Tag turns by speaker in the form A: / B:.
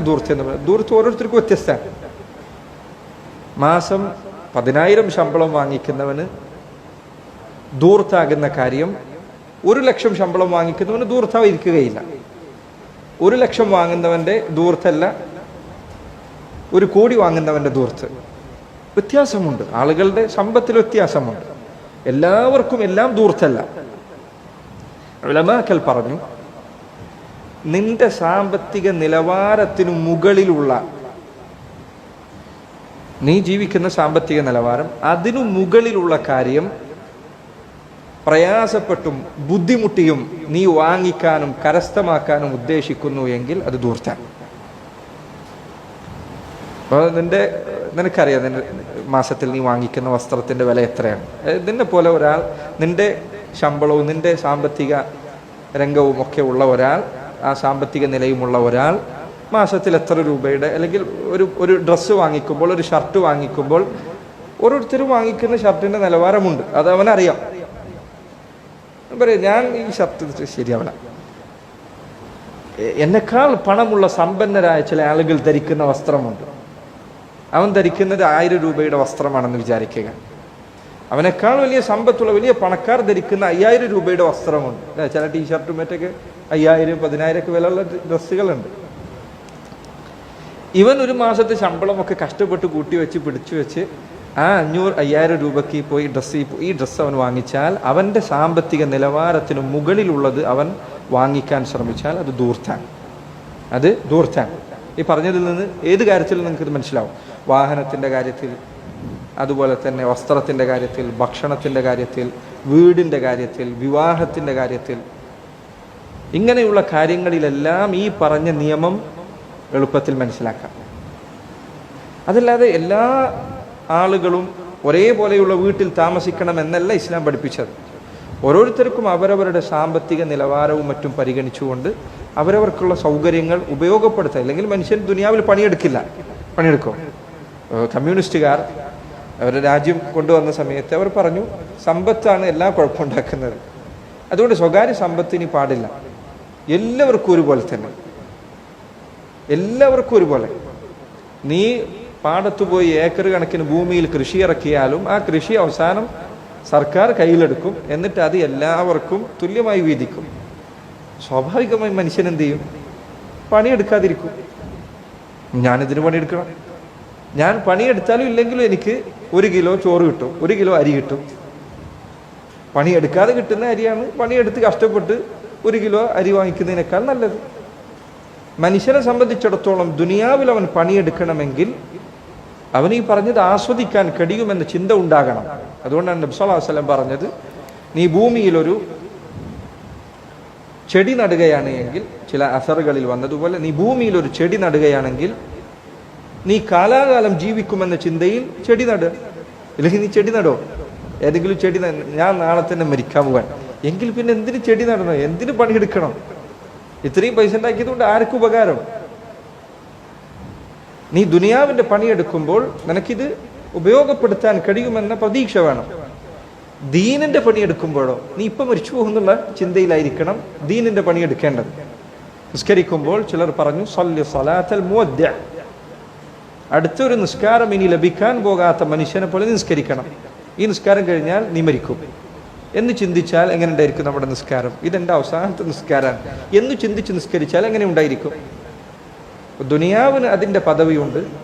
A: ദൂർത്ത് എന്ന് പറയുന്നത്. ദൂർത്ത് ഓരോരുത്തർക്കും വ്യത്യസ്തമാണ്. മാസം പതിനായിരം ശമ്പളം വാങ്ങിക്കുന്നവന് ദൂർത്താകുന്ന കാര്യം ഒരു ലക്ഷം ശമ്പളം വാങ്ങിക്കുന്നവന് ദൂർത്തായിരിക്കുകയില്ല. ഒരു ലക്ഷം വാങ്ങുന്നവന്റെ ദൂർത്തല്ല ഒരു കോടി വാങ്ങുന്നവന്റെ ദൂർത്ത്. വ്യത്യാസമുണ്ട്. ആളുകളുടെ സമ്പത്തിൽ വ്യത്യാസമുണ്ട്. എല്ലാവർക്കും എല്ലാം ദൂർത്തല്ല. ഉലമാക്കൽ പറഞ്ഞു നിന്റെ സാമ്പത്തിക നിലവാരത്തിനു മുകളിലുള്ള നീ ജീവിക്കുന്ന സാമ്പത്തിക നിലവാരം അതിനു മുകളിലുള്ള കാര്യം പ്രയാസപ്പെട്ടും ബുദ്ധിമുട്ടിയും നീ വാങ്ങിക്കാനും കരസ്ഥമാക്കാനും ഉദ്ദേശിക്കുന്നു എങ്കിൽ അത് ദൂർത്താണ് നിന്റെ നിനക്കറിയാം നിന്റെ മാസത്തിൽ നീ വാങ്ങിക്കുന്ന വസ്ത്രത്തിന്റെ വില എത്രയാണ്. നിന്നെ പോലെ ഒരാൾ നിന്റെ ശമ്പളവും നിന്റെ സാമ്പത്തിക രംഗവും ഒക്കെ ഉള്ള ഒരാൾ ആ സാമ്പത്തിക നിലയുമുള്ള ഒരാൾ മാസത്തിൽ എത്ര രൂപയുടെ അല്ലെങ്കിൽ ഒരു ഒരു ഡ്രസ്സ് വാങ്ങിക്കുമ്പോൾ ഒരു ഷർട്ട് വാങ്ങിക്കുമ്പോൾ ഓരോരുത്തരും വാങ്ങിക്കുന്ന ഷർട്ടിന്റെ നിലവാരമുണ്ട്. അത് അവനറിയാം. പറയാം ഞാൻ ഈ ഷർട്ട് ശരിയാവില്ല. എന്നെക്കാൾ പണമുള്ള സമ്പന്നരായ ചില ആളുകൾ ധരിക്കുന്ന വസ്ത്രമുണ്ട്. അവൻ ധരിക്കുന്നത് ആയിരം രൂപയുടെ വസ്ത്രമാണെന്ന് വിചാരിക്കുക. അവനേക്കാൾ വലിയ സമ്പത്തുള്ള വലിയ പണക്കാർ ധരിക്കുന്ന അയ്യായിരം രൂപയുടെ വസ്ത്രമുണ്ട്? ചില ടീഷർട്ടും മറ്റൊക്കെ അയ്യായിരം പതിനായിരം ഒക്കെ വിലയുള്ള ഡ്രസ്സുകളുണ്ട്. ഇവൻ ഒരു മാസത്തെ ശമ്പളമൊക്കെ കഷ്ടപ്പെട്ട് കൂട്ടി വെച്ച് പിടിച്ചു വെച്ച് ആ അഞ്ഞൂറ് അയ്യായിരം രൂപയ്ക്ക് പോയി ഡ്രസ്സ് ഈ ഡ്രസ്സ് അവൻ വാങ്ങിച്ചാൽ അവന്റെ സാമ്പത്തിക നിലവാരത്തിന് മുകളിലുള്ളത് അവൻ വാങ്ങിക്കാൻ ശ്രമിച്ചാൽ അത് ദൂർത്താണ് അത് ദൂർത്താണ് ഈ പറഞ്ഞതിൽ നിന്ന് ഏത് കാര്യത്തിൽ നിങ്ങൾക്ക് ഇത് മനസ്സിലാവും? വാഹനത്തിന്റെ കാര്യത്തിൽ അതുപോലെ തന്നെ വസ്ത്രത്തിന്റെ കാര്യത്തിൽ ഭക്ഷണത്തിന്റെ കാര്യത്തിൽ വീടിന്റെ കാര്യത്തിൽ വിവാഹത്തിന്റെ കാര്യത്തിൽ ഇങ്ങനെയുള്ള കാര്യങ്ങളിലെല്ലാം ഈ പറഞ്ഞ നിയമം എളുപ്പത്തിൽ മനസ്സിലാക്കാം. അതല്ലാതെ എല്ലാ ആളുകളും ഒരേപോലെയുള്ള വീട്ടിൽ താമസിക്കണം എന്നല്ല ഇസ്ലാം പഠിപ്പിച്ചത്. ഓരോരുത്തർക്കും അവരവരുടെ സാമ്പത്തിക നിലവാരവും മറ്റും പരിഗണിച്ചുകൊണ്ട് അവരവർക്കുള്ള സൗകര്യങ്ങൾ ഉപയോഗപ്പെടുത്തുക അല്ലെങ്കിൽ മനുഷ്യൻ ദുനിയാവിൽ പണിയെടുക്കില്ല. പണിയെടുക്കും? കമ്മ്യൂണിസ്റ്റുകാർ അവരുടെ രാജ്യം കൊണ്ടുവന്ന സമയത്ത് അവർ പറഞ്ഞു സമ്പത്താണ് എല്ലാ കുഴപ്പമുണ്ടാക്കുന്നത്. അതുകൊണ്ട് സ്വകാര്യ സമ്പത്തിന് പാടില്ല. എല്ലാവർക്കും ഒരുപോലെ തന്നെ. എല്ലാവർക്കും ഒരുപോലെ. നീ പാടത്ത് പോയി ഏക്കർ കണക്കിന് ഭൂമിയിൽ കൃഷി ഇറക്കിയാലും ആ കൃഷി അവസാനം സർക്കാർ കയ്യിലെടുക്കും. എന്നിട്ട് അത് എല്ലാവർക്കും തുല്യമായി വീതിക്കും. സ്വാഭാവികമായി മനുഷ്യൻ എന്ത് ചെയ്യും? പണിയെടുക്കാതിരിക്കും. ഞാനിതിന് പണിയെടുക്കണം. ഞാൻ പണിയെടുത്താലും ഇല്ലെങ്കിലും എനിക്ക് ഒരു കിലോ ചോറ് കിട്ടും. ഒരു കിലോ അരി കിട്ടും. പണിയെടുക്കാതെ കിട്ടുന്ന അരിയാണ് പണിയെടുത്ത് കഷ്ടപ്പെട്ട് ഒരു കിലോ അരി വാങ്ങിക്കുന്നതിനേക്കാൾ നല്ലത്. മനുഷ്യനെ സംബന്ധിച്ചിടത്തോളം ദുനിയാവിൽ അവൻ പണിയെടുക്കണമെങ്കിൽ അവൻ ഈ പറഞ്ഞത് ആസ്വദിക്കാൻ കഴിയുമെന്ന ചിന്ത ഉണ്ടാകണം. അതുകൊണ്ടാണ് നബ്സലാസ്ലം പറഞ്ഞത് നീ ഭൂമിയിലൊരു ചെടി നടുകയാണ് എങ്കിൽ ചില അസറുകളിൽ വന്നതുപോലെ നീ ഭൂമിയിൽ ഒരു ചെടി നടുകയാണെങ്കിൽ നീ കാലാകാലം ജീവിക്കുമെന്ന ചിന്തയിൽ ചെടി നടുക ഇല്ലെങ്കിൽ നീ ചെടി നടോ. ഏതെങ്കിലും ചെടി ഞാൻ നാളെ തന്നെ മരിക്കാൻ പോകാൻ എങ്കിൽ പിന്നെ എന്തിനു ചെടി നടണം? എന്തിന് പണിയെടുക്കണം? ഇത്രയും പൈസ ഉണ്ടാക്കിയത് കൊണ്ട് ആർക്കും ഉപകാരം? നീ ദുനിയാവിന്റെ പണിയെടുക്കുമ്പോൾ നിനക്കിത് ഉപയോഗപ്പെടുത്താൻ കഴിയുമെന്ന പ്രതീക്ഷ വേണം. ദീനിന്റെ പണിയെടുക്കുമ്പോഴോ? നീ ഇപ്പം മരിച്ചു പോകുന്നുള്ള ചിന്തയിലായിരിക്കണം ദീനിന്റെ പണിയെടുക്കേണ്ടത്. നിസ്കരിക്കുമ്പോൾ ചിലർ പറഞ്ഞു അടുത്തൊരു നിസ്കാരം ഇനി ലഭിക്കാൻ പോകാത്ത മനുഷ്യനെ പോലെ നിസ്കരിക്കണം. ഈ നിസ്കാരം കഴിഞ്ഞാൽ നീ മരിക്കും. എന്ന് ചിന്തിച്ചാൽ എങ്ങനെ ഉണ്ടായിരിക്കും നമ്മുടെ നിസ്കാരം? ഇതെന്റെ അവസാനത്തെ നിസ്കാരമാണ്. എന്ന് ചിന്തിച്ച് നിസ്കരിച്ചാൽ എങ്ങനെ ഉണ്ടായിരിക്കും? ദുനിയാവിന് അതിന്റെ പദവിയുണ്ട്.